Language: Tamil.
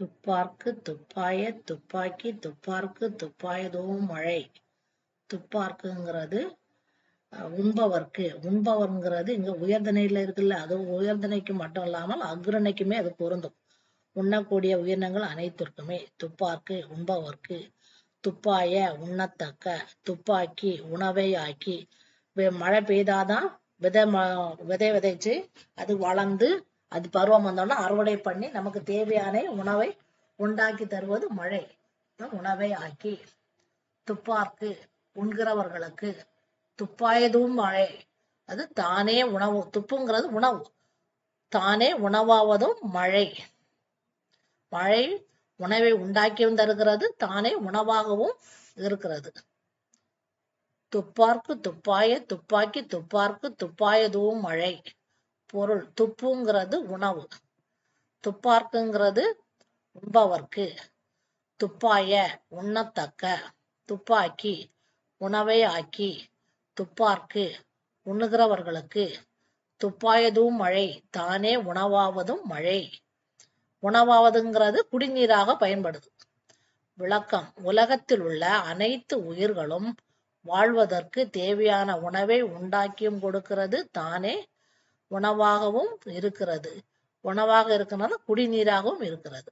துப்பார்க்கு துப்பாய துப்பாக்கி துப்பார்க்கு துப்பாயதும் மழை. துப்பார்க்குங்கிறது உண்பவர்க்கு. உண்பவர்ங்கிறது இங்க உயர்தனையில இருக்குல்ல அது உயர்தனைக்கு மட்டும் இல்லாமல் அக்ரணைக்குமே அது பொருந்தும். உண்ணக்கூடிய உயிரினங்கள் அனைத்திற்குமே. துப்பார்க்கு உண்பவர்க்கு. துப்பாய உண்ணத்தக்க. துப்பாக்கி உணவை ஆக்கி மழை பெய்தாதான் விதை ம- விதை விதைச்சு அது வளர்ந்து அது பருவம் வந்தோடனே அறுவடை பண்ணி நமக்கு தேவையான உணவை உண்டாக்கி தருவது மழை. உணவை ஆக்கி துப்பார்க்கு உண்கிறவர்களுக்கு துப்பாயதும் மழை. அது தானே உணவு. துப்புங்கிறது உணவு. தானே உணவாவதும் மழை. மழை உணவை உண்டாக்கியும் தருகிறது தானே உணவாகவும் இருக்கிறது. துப்பார்க்கு துப்பாய துப்பாக்கி துப்பார்க்கு துப்பாயதும் மழை. பொருள். துப்புங்கிறது உணவு. துப்பார்க்குங்கிறது உண்பவர்க்கு. துப்பாய உண்ணத்தக்க. துப்பாக்கி உணவை ஆக்கி. துப்பார்க்கு உண்ணுகிறவர்களுக்கு. துப்பாயதும் மழை தானே உணவாவதும் மழை. உணவாவதுங்கிறது குடிநீராக பயன்படுது. விளக்கம். உலகத்தில் உள்ள அனைத்து உயிர்களும் வாழ்வதற்கு தேவையான உணவை உண்டாக்கியும் கொடுக்கிறது தானே உணவாகவும் இருக்கிறது. உணவாக இருக்கிறது குடிநீராகவும் இருக்கிறது.